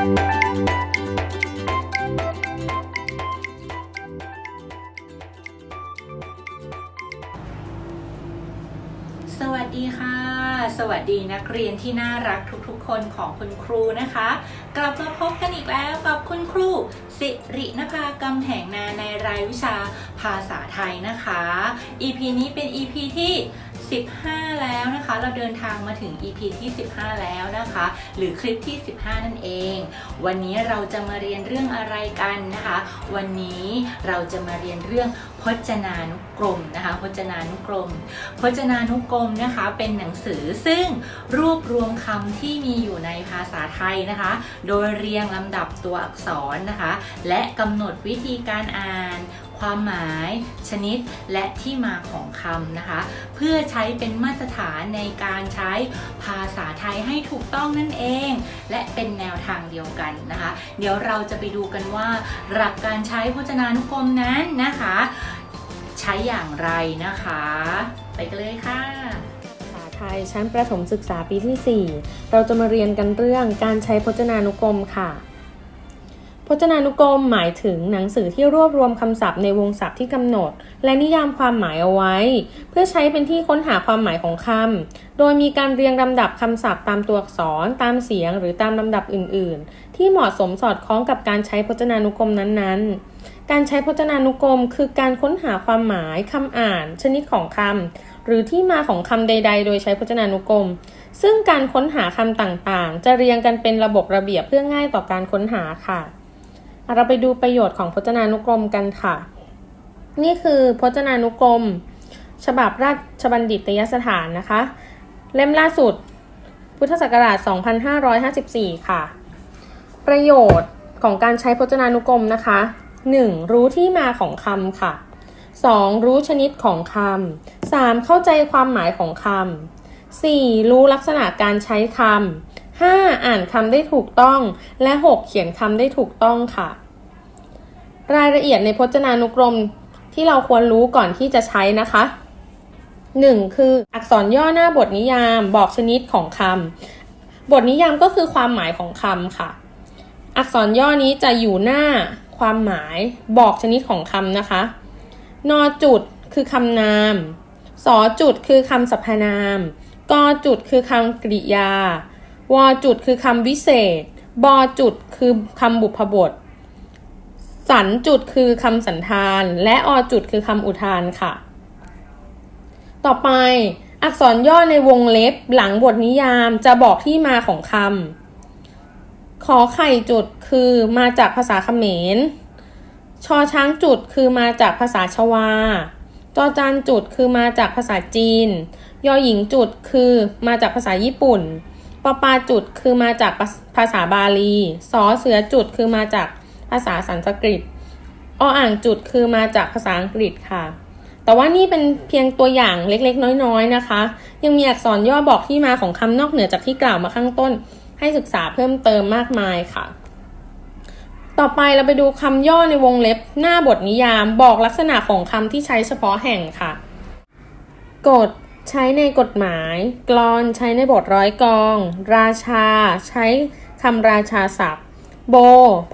สวัสดีค่ะ สวัสดีนักเรียนที่น่ารักทุกๆ คนของคุณครูนะคะ กลับมาพบกันอีกแล้วกับคุณครู สิรินภากำแหงนาในรายวิชาภาษาไทยนะคะ EP นี้เป็น EP ที่ 15 แล้วนะคะ เราเดินทางมาถึง EP ที่ 15 แล้วนะคะ หรือคลิปที่ 15 นั่นเอง วันนี้เราจะมาเรียนเรื่องอะไรกันนะคะ วันนี้เราจะมาเรียนเรื่องพจนานุกรมนะคะพจนานุกรม พจนานุกรมนะคะเป็นหนังสือซึ่งรวบรวมคำที่มีอยู่ในภาษาไทยนะคะ โดยเรียงลำดับตัวอักษรนะคะ และกำหนดวิธีการอ่าน ความหมาย ชนิดและที่มาของคำนะคะ เพื่อใช้เป็นมาตรฐานในการใช้ภาษาไทยให้ถูกต้องนั่นเอง และเป็นแนวทางเดียวกันนะคะ เดี๋ยวเราจะไปดูกันว่า หลักการใช้พจนานุกรมนั้นนะคะ ใช้อย่างไรนะคะ ไปกันเลยค่ะภาษาไทยชั้นประถมศึกษาปีที่ 4 เราจะมาเรียนกันเรื่องการใช้พจนานุกรมค่ะ พจนานุกรมหมายถึงหนังสือที่รวบรวมคำศัพท์ในวงศัพท์ที่กำหนด และนิยามความหมายเอาไว้ เพื่อใช้เป็นที่ค้นหาความหมายของคำโดยมีการเรียงลำดับคำศัพท์ตามตัวอักษร ตามเสียง หรือตามลำดับอื่น ๆ ที่เหมาะสมสอดคล้องกับการใช้พจนานุกรมนั้นๆ การใช้พจนานุกรม คือการค้นหาความหมายคำอ่าน ชนิดของคำหรือที่มาของคำใด ๆ โดยใช้พจนานุกรมซึ่งการค้นหาคำต่างๆ จะเรียงกันเป็นระบบระเบียบเพื่อง่ายต่อการค้นหาค่ะอะ เราไปดูประโยชน์ของพจนานุกรมกันค่ะ นี่คือพจนานุกรม ฉบับราชบัณฑิตยสถานนะคะ เล่มล่าสุด พุทธศักราช 2554 ค่ะ ประโยชน์ของการใช้พจนานุกรมนะคะ 1. รู้ที่มาของคำค่ะ 2. รู้ชนิดของคำ 3. เข้าใจความหมายของคำ 4. รู้ลักษณะการใช้คำ 5. อ่านคำได้ถูกต้อง และ 6. เขียนคำได้ถูกต้องค่ะ รายละเอียดในพจนานุกรมที่เราควรรู้ก่อนที่จะใช้นะคะ 1. คืออักษรย่อหน้าบทนิยามบอกชนิดของคำบทนิยามก็คือความหมายของคำค่ะ อักษรย่อนี้จะอยู่หน้าความหมายบอกชนิดของคำนะคะ นอจุดคือคำนามสอจุดคือคำสรรพนามกอจุดคือคำกริยา วอจุดคือคำวิเศษ บอจุดคือคำบุพบท สันจุดคือคำสันธาน และอจุดคือคำอุทานค่ะ ต่อไปอักษรย่อในวงเล็บหลังบทนิยามจะบอกที่มาของคำ ขอไข่จุดคือมาจากภาษาเขมร ชอช้างจุดคือมาจากภาษาชวา จอจานจุดคือมาจากภาษาจีน ยอหญิงจุดคือมาจากภาษาญี่ปุ่น ปอปาจุดคือมาจากภาษาบาลีสอเสือจุดคือมาจากภาษาสันสกฤตออ่างจุดคือมาจากภาษาอังกฤษค่ะ แต่ว่านี่เป็นเพียงตัวอย่างเล็กๆ น้อยๆนะคะ ยังมีอักษรย่อบอกที่มาของคำนอกเหนือจากที่กล่าวมาข้างต้น ให้ศึกษาเพิ่มเติมมากมายค่ะ ต่อไปเราไปดูคำย่อในวงเล็บหน้าบทนิยามบอกลักษณะของคำที่ใช้เฉพาะแห่งค่ะกฎ ใช้ในกฎหมายกลอนใช้ในบทร้อยกอง ราชา ใช้คำราชาศัพท์ โบ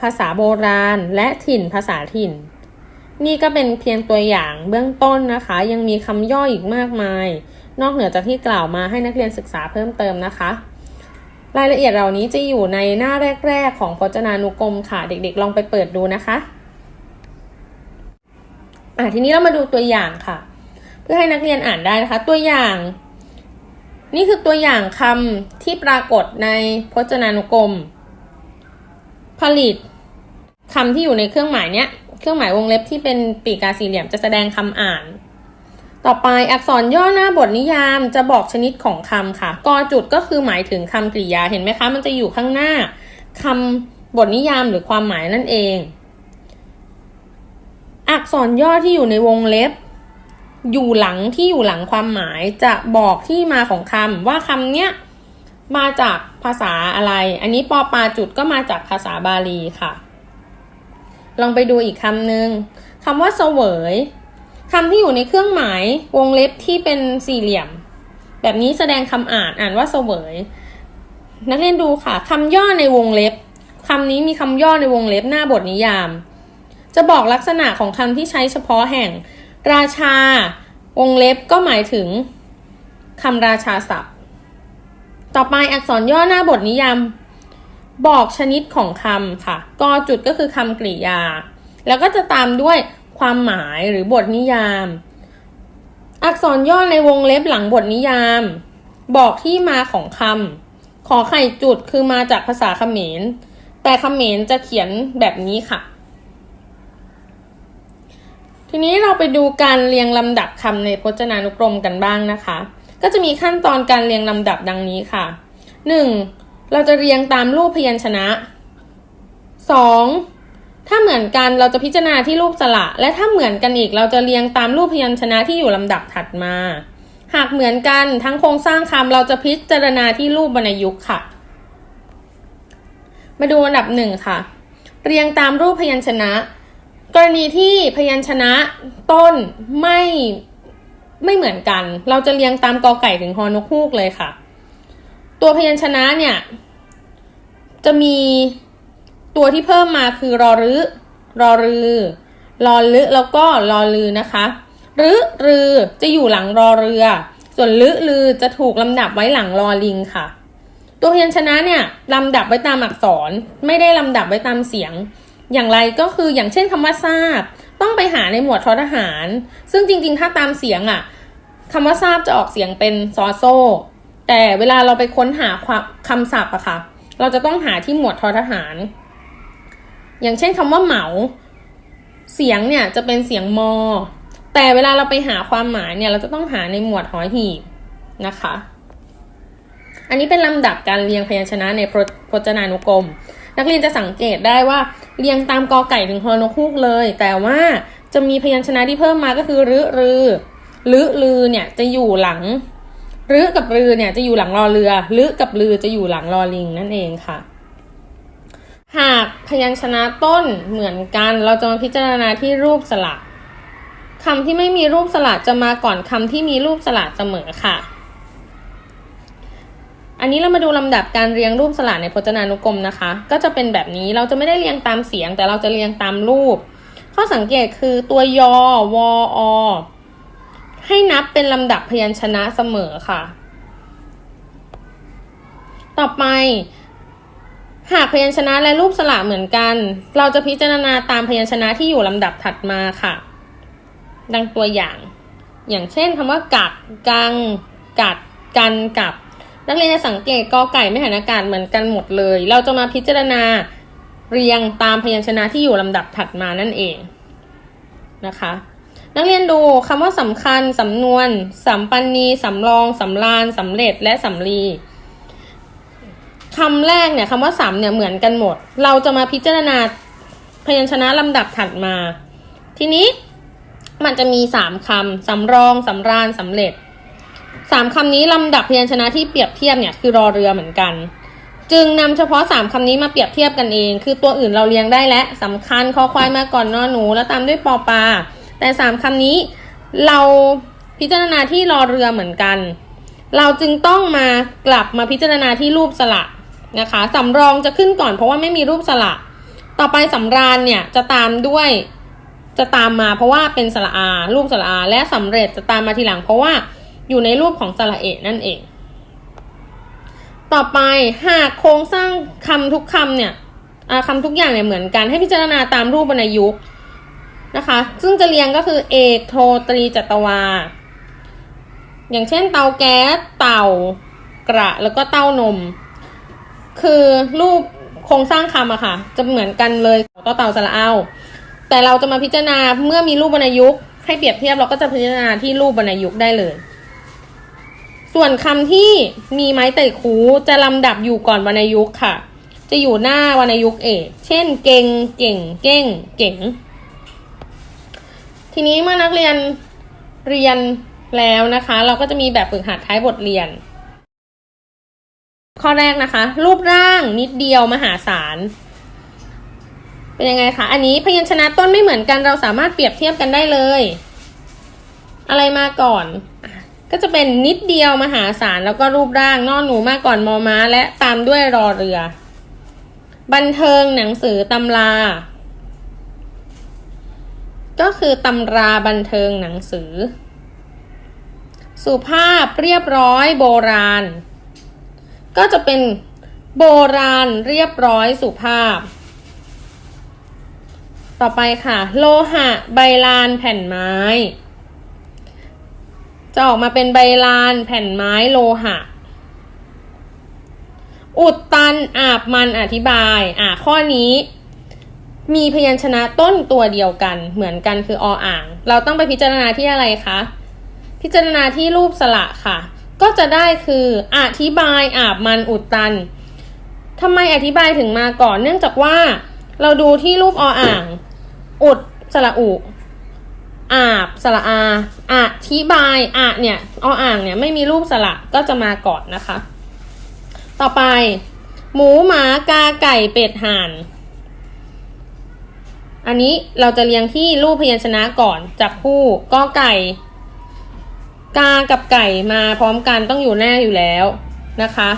ภาษาโบราณ และถิ่นภาษาถิ่น นี่ก็เป็นเพียงตัวอย่างเบื้องต้นนะคะ ยังมีคำย่ออีกมากมาย นอกเหนือจากที่กล่าวมาให้นักเรียนศึกษาเพิ่มเติมนะคะ รายละเอียดเหล่านี้จะอยู่ในหน้าแรก ๆ ของพจนานุกรมค่ะ เด็กๆ ลองไปเปิดดูนะคะ อะทีนี้เรามาดูตัวอย่างค่ะ เพื่อให้นักเรียนอ่านได้นะคะ ตัวอย่าง นี่คือตัวอย่างคำที่ปรากฏในพจนานุกรม ผลิตคำที่อยู่ในเครื่องหมายเนี้ย เครื่องหมายวงเล็บที่เป็นปีกกาสี่เหลี่ยมจะแสดงคำอ่าน ต่อไปอักษรย่อหน้าบทนิยามจะบอกชนิดของคำค่ะ กอจุดก็คือหมายถึงคำกริยาเห็นไหมคะ มันจะอยู่ข้างหน้าคำบทนิยามหรือความหมายนั่นเอง อักษรย่อที่อยู่ในวงเล็บ อยู่หลังที่อยู่หลังความหมายจะบอกที่มาของคำว่าคำเนี้ยมาจากภาษาอะไร อันนี้ปอปาจุดก็มาจากภาษาบาลีค่ะ ลองไปดูอีกคำหนึ่งคำว่าเสวยคำที่อยู่ในเครื่องหมายวงเล็บที่เป็นสี่เหลี่ยม แบบนี้แสดงคำอ่านอ่านว่าเสวย นักเรียนดูค่ะคำย่อในวงเล็บคำนี้มีคำย่อในวงเล็บหน้าบทนิยาม จะบอกลักษณะของคำที่ใช้เฉพาะแห่ง ราชาวงเล็บก็หมายถึงคำราชาศัพท์ ต่อไปอักษรย่อหน้าบทนิยาม บอกชนิดของคำค่ะกอจุดก็คือคำกริยา แล้วก็จะตามด้วยความหมายหรือบทนิยาม อักษรย่อในวงเล็บหลังบทนิยาม บอกที่มาของคำขอไข่จุดคือมาจากภาษาเขมร แต่เขมรจะเขียนแบบนี้ค่ะ ทีนี้เราไปดูการเรียงลำดับคำในพจนานุกรมกันบ้างนะคะ ก็จะมีขั้นตอนการเรียงลำดับดังนี้ค่ะ 1. เราจะเรียงตามรูปพยัญชนะ 2. ถ้าเหมือนกันเราจะพิจารณาที่รูปสระ และถ้าเหมือนกันอีกเราจะเรียงตามรูปพยัญชนะที่อยู่ลำดับถัดมา หากเหมือนกันทั้งโครงสร้างคำเราจะพิจารณาที่รูปวรรณยุกต์ค่ะ มาดูอันดับหนึ่งค่ะ เรียงตามรูปพยัญชนะ กรณีที่พยัญชนะต้นไม่ไม่เหมือนกัน เราจะเรียงตามกอไก่ถึงฮอนกฮูกเลยค่ะ ตัวพยัญชนะเนี่ย จะมีตัวที่เพิ่มมาคือรอรึรอรือรอลึแล้วก็รอลือนะคะรึรือจะอยู่หลังรอเรือ ส่วนลึลือจะถูกลำดับไว้หลังรอลิงค่ะ ตัวพยัญชนะเนี่ยลำดับไว้ตามอักษรไม่ได้ลำดับไว้ตามเสียง อย่างไรก็คืออย่างเช่นคำว่าทราบ ต้องไปหาในหมวดทอทหาร ซึ่งจริง ๆ ถ้าตามเสียงอะ่ะคำว่าทราบจะออกเสียงเป็นซอโซ แต่เวลาเราไปค้นหาความคำศัพท์อะค่ะ เราจะต้องหาที่หมวดทอทหาร อย่างเช่นคำว่าเหมา เสียงเนี่ยจะเป็นเสียงมอ แต่เวลาเราไปหาความหมายเนี่ยเราจะต้องหาในหมวดหอหีบนะคะ อันนี้เป็นลำดับการเรียงพยัญชนะในพจนานุกรม นักเรียนจะสังเกตได้ว่าเรียงตามกอไก่ถึงฮอนกฮูกเลย แต่ว่าจะมีพยัญชนะที่เพิ่มมาก็คือรึรือลึลือเนี่ยจะอยู่หลังรึกับรือเนี่ยจะอยู่หลังรอเรือลึกับลือจะอยู่หลังรอลิงนั่นเองค่ะ หากพยัญชนะต้นเหมือนกัน เราจะมาพิจารณาที่รูปสระคำที่ไม่มีรูปสระจะมาก่อนคำที่มีรูปสระเสมอค่ะ อันนี้เรามาดูลำดับการเรียงรูปสระในพจนานุกรมนะคะ ก็จะเป็นแบบนี้เราจะไม่ได้เรียงตามเสียง แต่เราจะเรียงตามรูป ข้อสังเกตคือตัวยอวออให้นับเป็นลำดับพยัญชนะเสมอค่ะ ต่อไป หากพยัญชนะและรูปสระเหมือนกัน เราจะพิจารณาตามพยัญชนะที่อยู่ลำดับถัดมาค่ะ ดังตัวอย่าง อย่างเช่นคำว่ากัดกัง กัด กันกับ นักเรียนจะสังเกตกอไก่ไม่หันอากาศเหมือนกันหมดเลย เราจะมาพิจารณาเรียงตามพยัญชนะที่อยู่ลำดับถัดมานั่นเองนะคะ นักเรียนดูคำว่าสำคัญสำนวนสัมปันนีสำรองสำรานสำเร็จและสำลีคำแรกเนี่ยคำว่าสำเนี่ยเหมือนกันหมด เราจะมาพิจารณาพยัญชนะลำดับถัดมา ทีนี้มันจะมีสามคำสำรองสำราญสำเร็จ สามคำนี้ลำดับพยัญชนะที่เปรียบเทียบเนี่ยคือรอเรือเหมือนกัน จึงนำเฉพาะสามคำนี้มาเปรียบเทียบกันเอง คือตัวอื่นเราเรียงได้และสำคัญคอควายมาก่อนนอหนู แล้วตามด้วยปอปลาแต่สามคำนี้เราพิจารณาที่รอเรือเหมือนกัน เราจึงต้องมากลับมาพิจารณาที่รูปสระนะคะสำรองจะขึ้นก่อนเพราะว่าไม่มีรูปสระต่อไปสำราญเนี่ยจะตามด้วยจะตามมาเพราะว่าเป็นสระอารูปสระอาและสำเร็จจะตามมาทีหลังเพราะว่า อยู่ในรูปของสระเอะนั่นเอง ต่อไปหากโครงสร้างคำทุกคำเนี่ยคำทุกอย่างเนี่ยเหมือนกัน ให้พิจารณาตามรูปวรรณยุกต์นะคะ ซึ่งจะเรียงก็คือเอกโทตรีจัตวา อย่างเช่นเตาแก๊สเต่ากระแล้วก็เต้านม คือรูปโครงสร้างคำอะค่ะ จะเหมือนกันเลยต่อเต่าสระเอา แต่เราจะมาพิจารณาเมื่อมีรูปวรรณยุกต์ให้เปรียบเทียบเราก็จะพิจารณาที่รูปวรรณยุกต์ได้เลย ส่วนคำที่มีไม้เตะคูจะลำดับอยู่ก่อนวรรณยุกต์ค่ะ จะอยู่หน้าวรรณยุกต์เอก เช่น เก่ง เก่ง เก้ง เก่ง ทีนี้เมื่อนักเรียนเรียนแล้วนะคะ เราก็จะมีแบบฝึกหัดท้ายบทเรียน ข้อแรกนะคะ รูปร่างนิดเดียวมหาศาลเป็นยังไงคะ อันนี้พยัญชนะต้นไม่เหมือนกัน เราสามารถเปรียบเทียบกันได้เลย อะไรมาก่อน ก็จะเป็นนิดเดียวมหาศาลแล้วก็รูปร่างนอนหนูมาก่อนมอม้า และตามด้วยรอเรือ บันเทิงหนังสือตำรา ก็คือตำราบันเทิงหนังสือ สุภาพเรียบร้อยโบราณ ก็จะเป็นโบราณเรียบร้อยสุภาพ ต่อไปค่ะ โลหะใบลานแผ่นไม้ จะออกมาเป็นใบลานแผ่นไม้โลหะ อุดตันอาบมันอธิบาย อ่าข้อนี้ มีพยัญชนะต้นตัวเดียวกัน เหมือนกันคือออ่าง เราต้องไปพิจารณาที่อะไรคะ พิจารณาที่รูปสระค่ะ ก็จะได้คืออธิบายอาบมันอุดตันทำไมอธิบายถึงมาก่อน เนื่องจากว่า เราดูที่รูปออ่าง อุดสระอุ อาบสระอาอธิบายอะเนี่ยออ่างเนี่ยไม่มีรูปสระก็จะมาก่อนนะคะ ต่อไป หมูหมากาไก่เป็ดห่านอันนี้เราจะเรียงที่รูปพยัญชนะก่อนจับคู่ก็ไก่ กากับไก่มาพร้อมกันต้องอยู่แน่อยู่แล้วนะคะ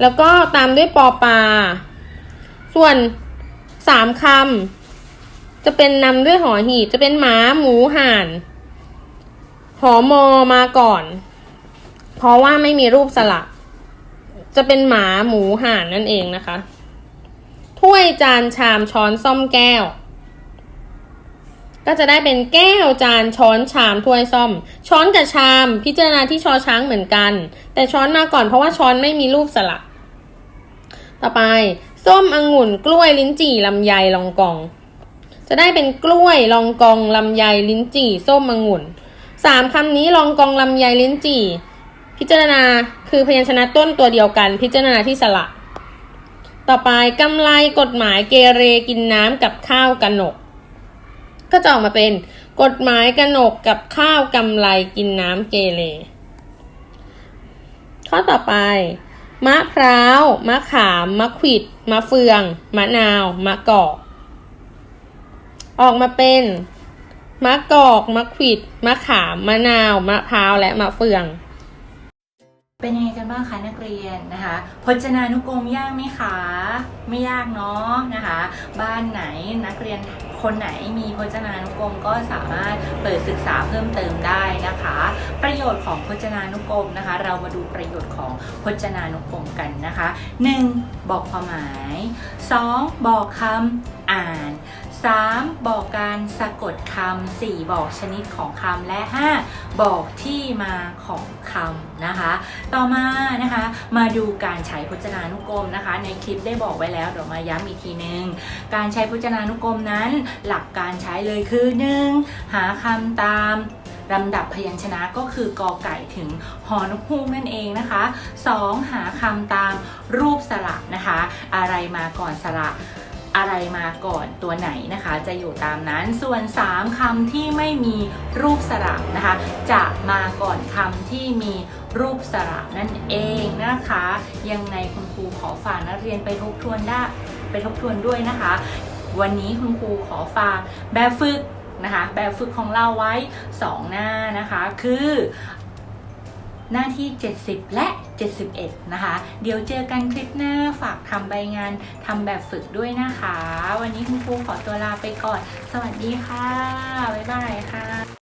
แล้วก็ตามด้วยปอปลาส่วนสามคำ จะเป็นนำด้วยหอหีบจะเป็นหมาหมูห่าน หอมอมาก่อน เพราะว่าไม่มีรูปสลักจะเป็นหมาหมูห่านนั่นเองนะคะ ถ้วยจานชามช้อนซ่อมแก้ว ก็จะได้เป็นแก้วจานช้อนชามถ้วยซ่อม ช้อนกับชามพิจารณาที่ชอช้างเหมือนกัน แต่ช้อนมาก่อนเพราะว่าช้อนไม่มีรูปสลัก ต่อไป ส้มองุ่นกล้วยลิ้นจี่ลำไยลองกอง จะได้เป็นกล้วยลองกองลำไยลิ้นจี่ส้มองุ่นสามคำนี้ลองกองลำไยลิ้นจี่ พิจารณาคือพยัญชนะต้นตัวเดียวกัน พิจารณาที่สระ ต่อไปกำไรกฎหมายเกเรกินน้ำกับข้าวกนก ก็จะออกมาเป็นกฎหมายกนกกับข้าวกำไรกินน้ำเกเร ข้อต่อไป มะพร้าว มะขาม มะขวิด มะเฟือง มะนาว มะกอก ออกมาเป็นมะกอกมะขวิดมะขามมะนาวมะพร้าวและมะเฟือง เป็นยังไงกันบ้างคะนักเรียนนะคะ พจนานุกรมยากไหมคะไม่ยากเนาะนะคะ บ้านไหนนักเรียนคนไหนมีพจนานุกรมก็สามารถเปิดศึกษาเพิ่มเติมได้นะคะ ประโยชน์ของพจนานุกรมนะคะ เรามาดูประโยชน์ของพจนานุกรมกันนะคะ 1. บอกความหมาย 2. บอกคำอ่าน 3. บอกการสะกดคำ 4. บอกชนิดของคำ และ 5. บอกที่มาของคำนะคะ ต่อมานะคะ มาดูการใช้พจนานุกรมนะคะ ในคลิปได้บอกไว้แล้ว เดี๋ยวมาย้ำอีกทีนึง การใช้พจนานุกรมนั้น หลักการใช้เลยคือ 1. หาคำตามลำดับพยัญชนะก็คือกอไก่ถึงหอนกฮูกนั่นเองนะคะ 2. หาคำตามรูปสระนะคะ อะไรมาก่อนสระ อะไรมาก่อนตัวไหนนะคะ จะอยู่ตามนั้นส่วน 3คำที่ไม่มีรูปสระนะคะ จะมาก่อนคำที่มีรูปสระนั่นเองนะคะ ยังไงคุณครูขอฝากนักเรียนไปทบทวนได้ไปทบทวนด้วยนะคะ วันนี้คุณครูขอฝากแบบฝึกนะคะแบบฝึกของเราไว้ 2 หน้านะคะ คือ หน้าที่ 70 และ 71 นะคะ เดี๋ยวเจอกันคลิปหน้าฝากทำใบงานทำแบบฝึกด้วยนะคะ วันนี้คุณครูขอตัวลาไปก่อน สวัสดีค่ะ บ๊ายบายค่ะ